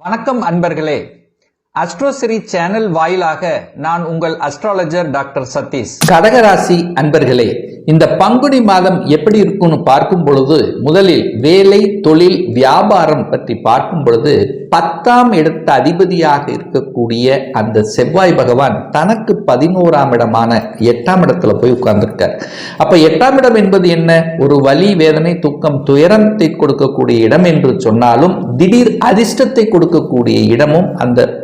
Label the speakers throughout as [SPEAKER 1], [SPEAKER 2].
[SPEAKER 1] வணக்கம் அன்பர்களே. அஸ்ட்ரோசரி சேனல் வாயிலாக நான் உங்கள் அஸ்ட்ராலஜர் டாக்டர் சதீஷ்
[SPEAKER 2] கடகராசி அன்பர்களே இந்த பங்குனி மாதம் எப்படி இருக்கும்னு பார்க்கும் பொழுது முதலில் வேலை தொழில் வியாபாரம் பற்றி பார்க்கும் பொழுது பத்தாம் இடத்த அதிபதியாக இருக்கக்கூடிய அந்த செவ்வாய் பகவான் தனக்கு பதினோராம் இடமான எட்டாம் இடத்துல போய் உட்கார்ந்துருக்கார். அப்ப எட்டாம் இடம் என்பது என்ன? ஒரு வலி வேதனை துக்கம் துயரத்தை கொடுக்கக்கூடிய இடம் என்று சொன்னாலும் திடீர் அதிர்ஷ்டத்தை கொடுக்கக்கூடிய இடமும் அந்த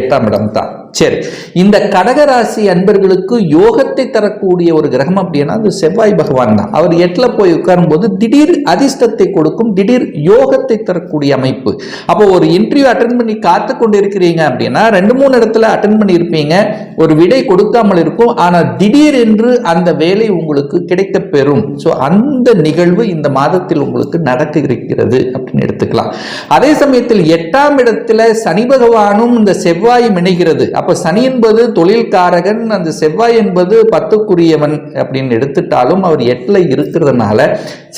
[SPEAKER 2] எட்டாம் இடம் தான். சரி. இந்த கடகராசி அன்பர்களுக்கு யோகத்தை தரக்கூடிய ஒரு கிரகம் அப்படின்னா அது செவ்வாய் பகவான் தான். அவர் எட்டுல போய் உட்காரும் போது திடீர் அதிர்ஷ்டத்தை கொடுக்கும் திடீர் யோகத்தை தரக்கூடிய அமைப்பு. அப்போ ஒரு இன்டர்வியூ அட்டன் பண்ணி காத்து கொண்டு இருக்கிறீங்க அப்படின்னா ரெண்டு மூணு இடத்துல அட்டன் பண்ணி இருப்பீங்க ஒரு விடை கொடுக்காமல் இருக்கும். ஆனால் திடீர் என்று அந்த வேலை உங்களுக்கு கிடைக்க பெறும். ஸோ அந்த நிகழ்வு இந்த மாதத்தில் உங்களுக்கு நடக்க இருக்கிறது அப்படின்னு எடுத்துக்கலாம். அதே சமயத்தில் எட்டாம் இடத்துல சனி பகவானும் இந்த செவ்வாயும் இணைகிறது. அப்ப சனி என்பது தொழில்காரகன் அந்த செவ்வாய் என்பது பத்துக்குரியவன் அப்படின்னு எடுத்துட்டாலும் அவர் எட்டில் இருக்கிறதுனால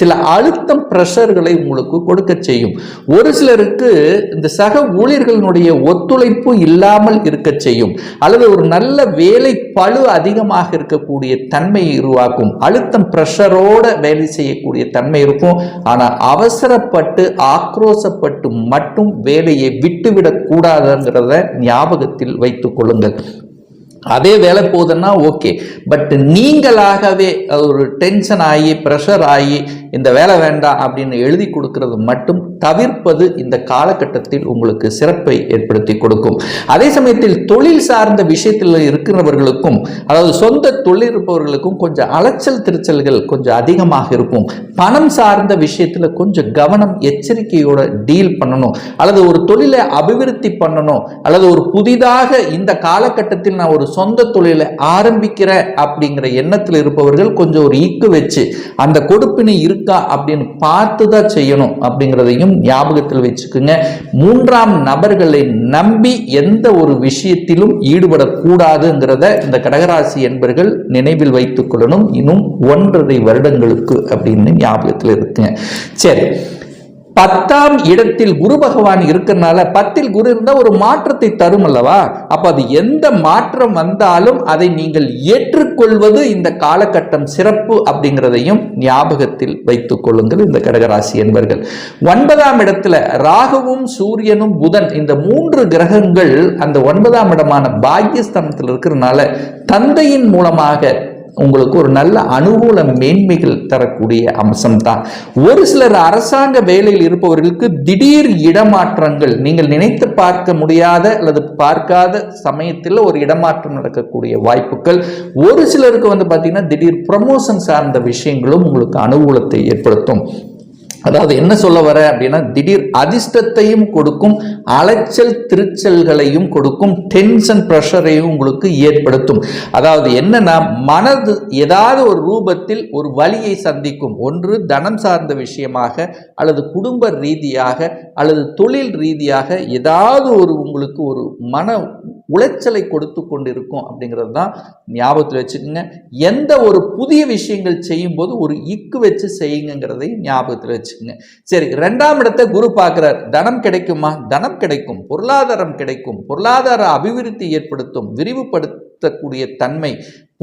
[SPEAKER 2] சில அழுத்தம் ப்ரெஷர்களை உங்களுக்கு கொடுக்க செய்யும். ஒரு சிலருக்கு இந்த சக ஊழியர்களினுடைய ஒத்துழைப்பு இல்லாமல் இருக்க செய்யும். அல்லது ஒரு நல்ல வேலை பழு அதிகமாக இருக்கக்கூடிய தன்மையை உருவாக்கும். அழுத்தம் ப்ரெஷரோட வேலை செய்யக்கூடிய தன்மை இருக்கும். ஆனா அவசரப்பட்டு ஆக்ரோசப்பட்டு மட்டும் வேலையை விட்டுவிடக்கூடாதுங்கிறத ஞாபகத்தில் வைத்து கொள்ளுங்கள். அதே வேலை போகுதுன்னா ஓகே பட் நீங்களாகவே ஒரு டென்ஷன் ஆகி ப்ரெஷர் ஆகி இந்த வேலை வேண்டாம் அப்படின்னு எழுதி கொடுக்கறது மட்டும் தவிர்ப்பது இந்த காலகட்டத்தில் உங்களுக்கு சிறப்பை ஏற்படுத்தி கொடுக்கும். அதே சமயத்தில் தொழில் சார்ந்த விஷயத்தில் இருக்கிறவர்களுக்கும் அதாவது சொந்த தொழில் இருப்பவர்களுக்கும் கொஞ்சம் அலைச்சல் திருச்சல்கள் கொஞ்சம் அதிகமாக இருக்கும். பணம் சார்ந்த விஷயத்தில் கொஞ்சம் கவனம் எச்சரிக்கையோட டீல் பண்ணணும். அல்லது ஒரு தொழிலை அபிவிருத்தி பண்ணணும். அல்லது ஒரு புதிதாக இந்த காலகட்டத்தில் நான் ஒரு சொந்த தொழிலை ஆரம்பிக்கிறேன் அப்படிங்கிற எண்ணத்தில் இருப்பவர்கள் கொஞ்சம் ஒரு ஈக்கு வச்சு அந்த கொடுப்பினை இருக்கா அப்படின்னு பார்த்து தான் செய்யணும் அப்படிங்கிறதையும் ஞாபகத்தில் வச்சுக்குங்க. மூன்றாம் நபர்களை நம்பி எந்த ஒரு விஷயத்திலும் ஈடுபடக்கூடாதுங்கிறத இந்த கடகராசி என்பர்கள் நினைவில் வைத்துக் கொள்ளணும். இன்னும் ஒன்றரை வருடங்களுக்கு அப்படின்னு ஞாபகத்தில் இருக்குங்க. சரி பத்தாம் இடத்தில் குரு பகவான் இருக்கிறனால பத்தில் குரு இருந்தால் ஒரு மாற்றத்தை தரும் அல்லவா? அப்போ அது எந்த மாற்றம் வந்தாலும் அதை நீங்கள் ஏற்றுக்கொள்வது இந்த காலகட்டம் சிறப்பு அப்படிங்கிறதையும் ஞாபகத்தில் வைத்துக் கொள்ளுங்கள் இந்த கடகராசி என்பர்கள். ஒன்பதாம் இடத்துல ராகுவும் சூரியனும் புதன் இந்த மூன்று கிரகங்கள் அந்த ஒன்பதாம் இடமான பாக்யஸ்தானத்தில் இருக்கிறனால தந்தையின் மூலமாக உங்களுக்கு ஒரு நல்ல அனுகூல மேன்மைகள் தரக்கூடிய அம்சம்தான். ஒரு சிலர் அரசாங்க வேலையில் இருப்பவர்களுக்கு திடீர் இடமாற்றங்கள் நீங்கள் நினைத்து பார்க்க முடியாத அல்லது பார்க்காத சமயத்தில் ஒரு இடமாற்றம் நடக்கக்கூடிய வாய்ப்புகள். ஒரு சிலருக்கு வந்து பார்த்தீங்கன்னா திடீர் ப்ரமோஷன் சார்ந்த விஷயங்களும் உங்களுக்கு அனுகூலத்தை ஏற்படுத்தும். அதாவது என்ன சொல்ல வர அப்படின்னா திடீர் அதிர்ஷ்டத்தையும் கொடுக்கும் அலைச்சல் திருச்சல்களையும் கொடுக்கும் டென்ஷன் ப்ரெஷரையும் உங்களுக்கு ஏற்படுத்தும். அதாவது என்னன்னா மனது ஏதாவது ஒரு ரூபத்தில் ஒரு வழியை சந்திக்கும். ஒன்று தனம் சார்ந்த விஷயமாக அல்லது குடும்ப ரீதியாக அல்லது தொழில் ரீதியாக ஏதாவது ஒரு உங்களுக்கு ஒரு மன உளைச்சலை கொடுத்து கொண்டிருக்கும் அப்படிங்கிறது தான் ஞாபகத்தில் வச்சுக்கோங்க. எந்த ஒரு புதிய விஷயங்கள் செய்யும்போது ஒரு இக்கு வச்சு செய்யுங்கிறதையும் ஞாபகத்தில் வச்சுக்கோங்க. சரி ரெண்டாம் இடத்தை குரு பார்க்குறார். தனம் கிடைக்குமா? தனம் கிடைக்கும். பொருளாதாரம் கிடைக்கும். பொருளாதார அபிவிருத்தி ஏற்படுத்தும். செலுத்தக்கூடிய தன்மை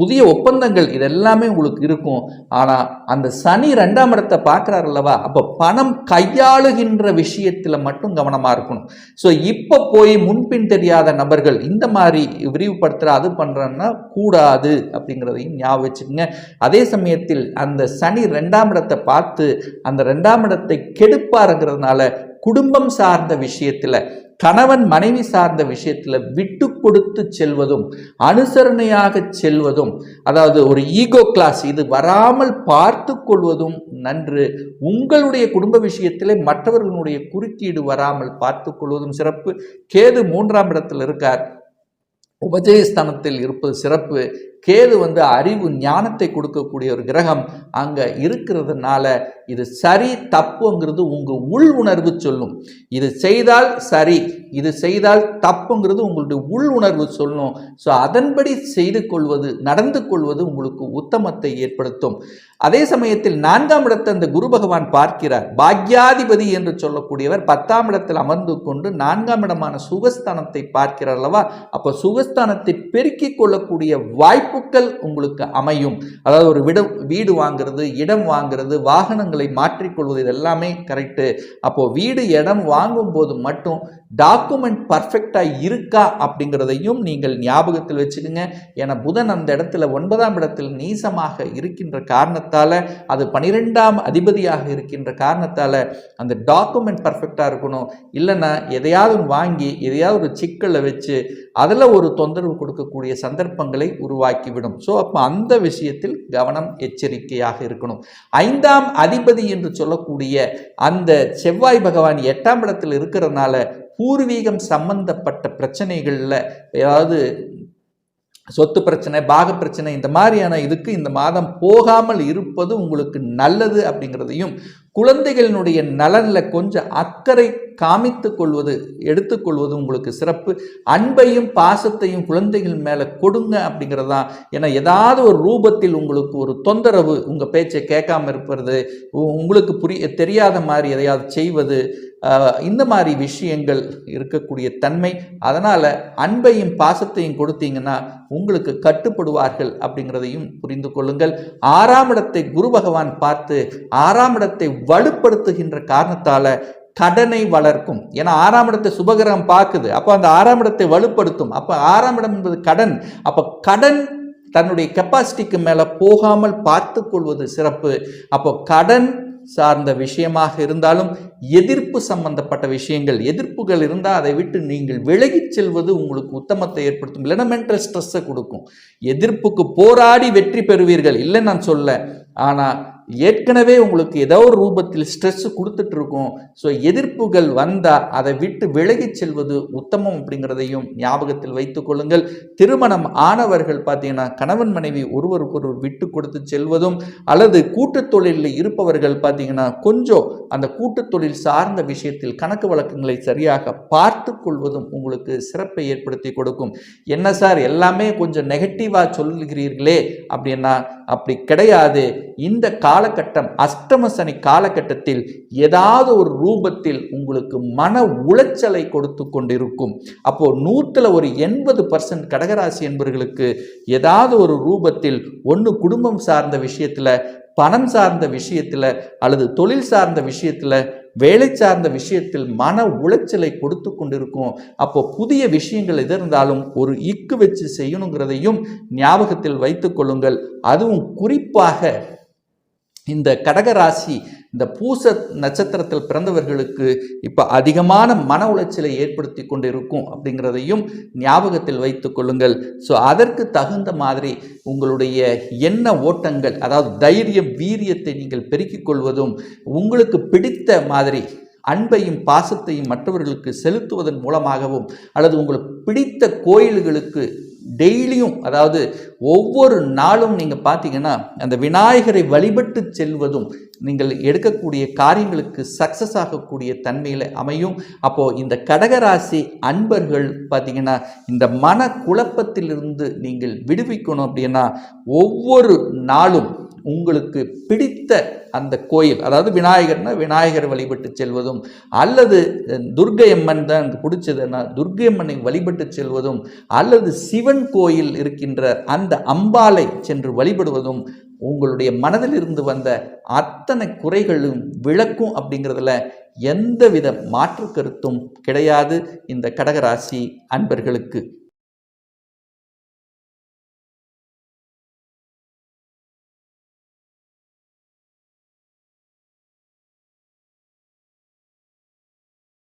[SPEAKER 2] புதிய ஒப்பந்தங்கள் இதெல்லாமே உங்களுக்கு இருக்கும். ஆனால் அந்த சனி ரெண்டாம் இடத்தை பார்க்குறாரு அல்லவா? அப்போ பணம் கையாளுகின்ற விஷயத்தில் மட்டும் கவனமாக இருக்கணும். ஸோ இப்போ போய் முன்பின் தெரியாத நபர்கள் இந்த மாதிரி விரிவுபடுத்துகிற அது பண்ணுறேன்னா கூடாது அப்படிங்கிறதையும் ஞாபகம் வச்சுக்கோங்க. அதே சமயத்தில் அந்த சனி ரெண்டாம் இடத்தை பார்த்து அந்த ரெண்டாம் இடத்தை கெடுப்பாருங்கிறதுனால குடும்பம் சார்ந்த விஷயத்தில் கணவன் மனைவி சார்ந்த விஷயத்தில் விட்டு கொடுத்து செல்வதும் அனுசரணையாக செல்வதும் அதாவது ஒரு ஈகோ கிளாஸ் இது வராமல் பார்த்து கொள்வதும் நன்று. உங்களுடைய குடும்ப விஷயத்தில் மற்றவர்களுடைய குறுக்கீடு வராமல் பார்த்து கொள்வதும் சிறப்பு. கேது மூன்றாம் இடத்தில் இருக்கார். உபஜயஸ்தானத்தில் இருப்பது சிறப்பு. கேது வந்து அறிவு ஞானத்தை கொடுக்கக்கூடிய ஒரு கிரகம். அங்கே இருக்கிறதுனால இது சரி தப்புங்கிறது உங்கள் உள் உணர்வு சொல்லும். இது செய்தால் சரி இது செய்தால் தப்புங்கிறது உங்களுடைய உள் உணர்வு சொல்லும். ஸோ அதன்படி செய்து கொள்வது நடந்து கொள்வது உங்களுக்கு உத்தமத்தை ஏற்படுத்தும். அதே சமயத்தில் நான்காம் இடத்தை அந்த குரு பகவான் பார்க்கிறார். பாக்யாதிபதி என்று சொல்லக்கூடியவர் பத்தாம் இடத்தில் அமர்ந்து கொண்டு நான்காம் இடமான சுகஸ்தானத்தை பார்க்கிறார் அல்லவா? அப்போ சுகஸ்தானத்தை பெருக்கிக் கொள்ளக்கூடிய வாய்ப்புகள் உங்களுக்கு அமையும். அதாவது ஒரு விட வீடு வாங்குறது இடம் வாங்குறது வாகனங்கள் மாற்றிக்கொள்வது இது எல்லாமே கரெக்டு அப்போ வீடு இடம் வாங்கும்போது மட்டும் டாக்குமெண்ட் பர்ஃபெக்டாக இருக்கா அப்படிங்கிறதையும் நீங்கள் ஞாபகத்தில் வச்சுக்கோங்க. ஏன்னா புதன் அந்த இடத்துல ஒன்பதாம் இடத்தில் நீசமாக இருக்கின்ற காரணத்தால் அது பனிரெண்டாம் அதிபதியாக இருக்கின்ற காரணத்தால் அந்த டாக்குமெண்ட் பர்ஃபெக்டாக இருக்கணும். இல்லைன்னா எதையாவது வாங்கி எதையாவது ஒரு சிக்கலை வச்சு அதில் ஒரு தொந்தரவு கொடுக்கக்கூடிய சந்தர்ப்பங்களை உருவாக்கிவிடும். ஸோ அப்போ அந்த விஷயத்தில் கவனம் எச்சரிக்கையாக இருக்கணும். ஐந்தாம் அதிபதி என்று சொல்லக்கூடிய அந்த செவ்வாய் பகவான் எட்டாம் இடத்தில் இருக்கிறதுனால பூர்வீகம் சம்பந்தப்பட்ட பிரச்சனைகளில் ஏதாவது சொத்து பிரச்சனை பாக பிரச்சனை இந்த மாதிரியான இதுக்கு இந்த மாதம் போகாமல் இருப்பது உங்களுக்கு நல்லது அப்படிங்கிறதையும் குழந்தைகளினுடைய நலனில் கொஞ்சம் அக்கறை காமித்து கொள்வது எடுத்துக்கொள்வது உங்களுக்கு சிறப்பு. அன்பையும் பாசத்தையும் குழந்தைகள் மேலே கொடுங்க அப்படிங்கிறது? தான் ஏன்னா ஏதாவது ஒரு ரூபத்தில் உங்களுக்கு ஒரு தொந்தரவு உங்கள் பேச்சை கேட்காம இருப்பது உ- உங்களுக்கு புரிய தெரியாத மாதிரி எதையாவது செய்வது இந்த மாதிரி விஷயங்கள் இருக்கக்கூடிய தன்மை அதனால் அன்பையும் பாசத்தையும் கொடுத்தீங்கன்னா உங்களுக்கு கட்டுப்படுவார்கள் அப்படிங்கிறதையும் புரிந்து கொள்ளுங்கள். ஆறாம் இடத்தை குரு பகவான் பார்த்து ஆறாம் இடத்தை வலுப்படுத்துகின்ற காரணத்தால் கடனை வளர்க்கும். ஏன்னா ஆறாம் இடத்தை சுபகிரகம் பார்க்குது. அப்போ அந்த ஆறாம் இடத்தை வலுப்படுத்தும். அப்போ ஆறாம் இடம் என்பது கடன். அப்போ கடன் தன்னுடைய கெப்பாசிட்டிக்கு மேலே போகாமல் பார்த்து கொள்வது சிறப்பு. அப்போ கடன் சார்ந்த விஷயமாக இருந்தாலும் எதிர்ப்பு சம்பந்தப்பட்ட விஷயங்கள் எதிர்ப்புகள் இருந்தால் அதை விட்டு நீங்கள் விலகிச் செல்வது உங்களுக்கு உத்தமத்தை ஏற்படுத்தும். இல்லைன்னா மென்டல் ஸ்ட்ரெஸ்ஸை கொடுக்கும். எதிர்ப்புக்கு போராடி வெற்றி பெறுவீர்கள். இல்லை நான் சொல்ல. ஆனால் ஏற்கனவே உங்களுக்கு ஏதோ ஒரு ரூபத்தில் ஸ்ட்ரெஸ் கொடுத்துட்டு இருக்கும் ஸோ எதிர்ப்புகள் வந்தால் அதை விட்டு விலகிச் செல்வது உத்தமம் அப்படிங்கிறதையும் ஞாபகத்தில் வைத்துக் கொள்ளுங்கள். திருமணம் ஆனவர்கள் பார்த்தீங்கன்னா கணவன் மனைவி ஒருவருக்கொருவர் விட்டு கொடுத்து செல்வதும் அல்லது கூட்டுத் தொழிலில் இருப்பவர்கள் பார்த்தீங்கன்னா கொஞ்சம் அந்த கூட்டுத் தொழில் சார்ந்த விஷயத்தில் கணக்கு வழக்கங்களை சரியாக பார்த்து கொள்வதும் உங்களுக்கு சிறப்பை ஏற்படுத்தி கொடுக்கும். என்ன சார் எல்லாமே கொஞ்சம் நெகட்டிவாக சொல்லுகிறீர்களே அப்படின்னா அப்படி கிடையாது. இந்த காலகட்டம் அஷ்டம சனி காலகட்டத்தில் ஏதாவது ஒரு ரூபத்தில் உங்களுக்கு மன உளைச்சலை கொடுத்து கொண்டிருக்கும். அப்போ நூற்றுல ஒரு எண்பது பர்சன்ட் கடகராசி என்பவர்களுக்கு ஏதாவது ஒரு ரூபத்தில் ஒன்று குடும்பம் சார்ந்த விஷயத்தில் பணம் சார்ந்த விஷயத்தில் அல்லது தொழில் சார்ந்த விஷயத்தில் வேலை சார்ந்த விஷயத்தில் மன உளைச்சலை கொடுத்து கொண்டிருக்கும். அப்போ புதிய விஷயங்கள் எது இருந்தாலும் ஒரு இக்கு வச்சு செய்யணுங்கிறதையும் ஞாபகத்தில் வைத்துக்கொள்ளுங்கள் அதுவும் குறிப்பாக இந்த கடகராசி இந்த பூச நட்சத்திரத்தில் பிறந்தவர்களுக்கு இப்போ அதிகமான மன உளைச்சலை ஏற்படுத்தி கொண்டு இருக்கும் அப்படிங்கிறதையும் ஞாபகத்தில் வைத்து கொள்ளுங்கள். ஸோ அதற்கு தகுந்த மாதிரி உங்களுடைய எண்ண ஓட்டங்கள் அதாவது தைரியம் வீரியத்தை நீங்கள் பெருக்கிக் கொள்வதும் உங்களுக்கு பிடித்த மாதிரி அன்பையும் பாசத்தையும் மற்றவர்களுக்கு செலுத்துவதன் மூலமாகவும் அல்லது உங்களுக்கு பிடித்த கோயில்களுக்கு டெய்லியும் அதாவது ஒவ்வொரு நாளும் நீங்கள் பார்த்தீங்கன்னா அந்த விநாயகரை வழிபட்டு செல்வதும் நீங்கள் எடுக்கக்கூடிய காரியங்களுக்கு சக்ஸஸ் ஆகக்கூடிய தன்மையில் அமையும். அப்போது இந்த கடகராசி அன்பர்கள் பார்த்தீங்கன்னா இந்த மன குழப்பத்திலிருந்து நீங்கள் விடுவிக்கணும் அப்படின்னா ஒவ்வொரு நாளும் உங்களுக்கு பிடித்த அந்த கோயில் அதாவது விநாயகர்னா விநாயகர் வழிபட்டு செல்வதும் அல்லது துர்க்கை அம்மன் தான் எனக்கு பிடிச்சதுன்னா துர்க்கை அம்மனை வழிபட்டு செல்வதும் அல்லது சிவன் கோயில் இருக்கின்ற அந்த அம்பாலை சென்று வழிபடுவதும் உங்களுடைய மனதில் இருந்து வந்த அத்தனை குறைகளும் விளக்கும் அப்படிங்கிறதுல எந்தவித மாற்று கருத்தும் கிடையாது. இந்த கடகராசி அன்பர்களுக்கு